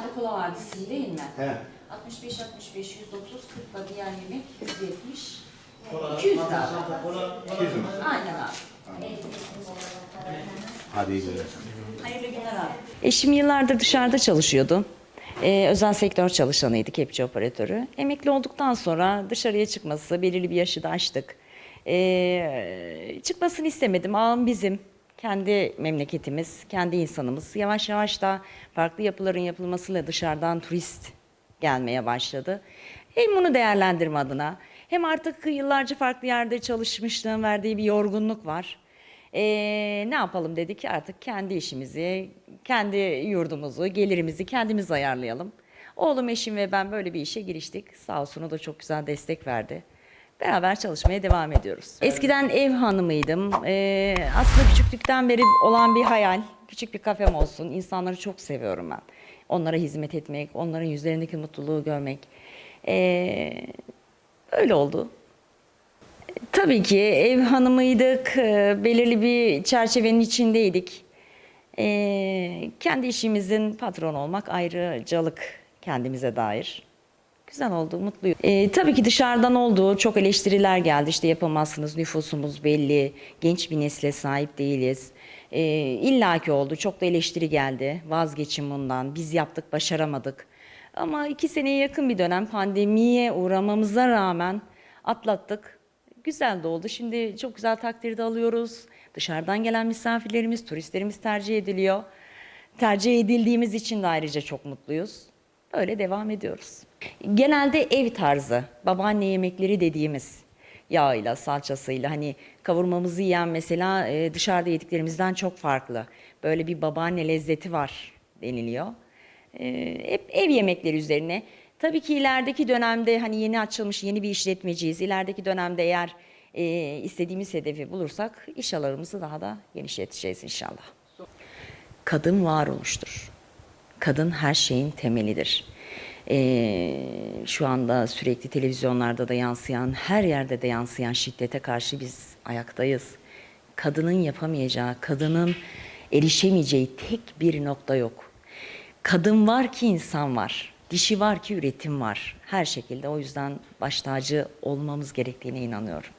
Çakula Vadisi değil mi? He. 65 65 130 40 da diğer yemek 170 200 lira. Aynen abi. Hadi iyi günler. Hayırlı günler abi. Eşim yıllardır dışarıda çalışıyordu. Ee, özel sektör çalışanıydı, kepçe operatörü. Emekli olduktan sonra dışarıya çıkması, belirli bir yaşı da aştık. Ee, çıkmasını istemedim. Ağam bizim, kendi memleketimiz, kendi insanımız. Yavaş yavaş da farklı yapıların yapılmasıyla dışarıdan turist gelmeye başladı. Hem bunu değerlendirme adına hem artık yıllarca farklı yerde çalışmışlığın verdiği bir yorgunluk var. Ee, ne yapalım dedik artık kendi işimizi, kendi yurdumuzu, gelirimizi kendimiz ayarlayalım. Oğlum, eşim ve ben böyle bir işe giriştik. Sağ olsun o da çok güzel destek verdi. Beraber çalışmaya devam ediyoruz. Eskiden ev hanımıydım. Ee, aslında küçüklükten beri olan bir hayal. Küçük bir kafem olsun. İnsanları çok seviyorum ben. Onlara hizmet etmek, onların yüzlerindeki mutluluğu görmek. Ee, öyle oldu. Tabii ki ev hanımıydık, e, belirli bir çerçevenin içindeydik. E, kendi işimizin patronu olmak ayrıcalık kendimize dair. Güzel oldu, mutluyum. E, tabii ki dışarıdan oldu, çok eleştiriler geldi. İşte yapamazsınız, nüfusumuz belli, genç bir nesle sahip değiliz. E, İlla ki oldu, çok da eleştiri geldi. Vazgeçin bundan, biz yaptık, başaramadık. Ama iki seneye yakın bir dönem pandemiye uğramamıza rağmen atlattık. Güzel de oldu. Şimdi çok güzel takdirde alıyoruz. Dışarıdan gelen misafirlerimiz, turistlerimiz tercih ediliyor. Tercih edildiğimiz için de ayrıca çok mutluyuz. Böyle devam ediyoruz. Genelde ev tarzı, babaanne yemekleri dediğimiz yağıyla, salçasıyla hani kavurmamızı yiyen mesela e, dışarıda yediklerimizden çok farklı. Böyle bir babaanne lezzeti var deniliyor. E, hep ev yemekleri üzerine. Tabii ki ilerideki dönemde hani yeni açılmış yeni bir işletmeciyiz. İlerideki dönemde eğer e, istediğimiz hedefi bulursak iş alanımızı daha da genişleteceğiz inşallah. Kadın varoluştur. Kadın her şeyin temelidir. Ee, şu anda sürekli televizyonlarda da yansıyan, her yerde de yansıyan şiddete karşı biz ayaktayız. Kadının yapamayacağı, kadının erişemeyeceği tek bir nokta yok. Kadın var ki insan var. Dişi var ki üretim var. Her şekilde o yüzden baş tacı olmamız gerektiğine inanıyorum.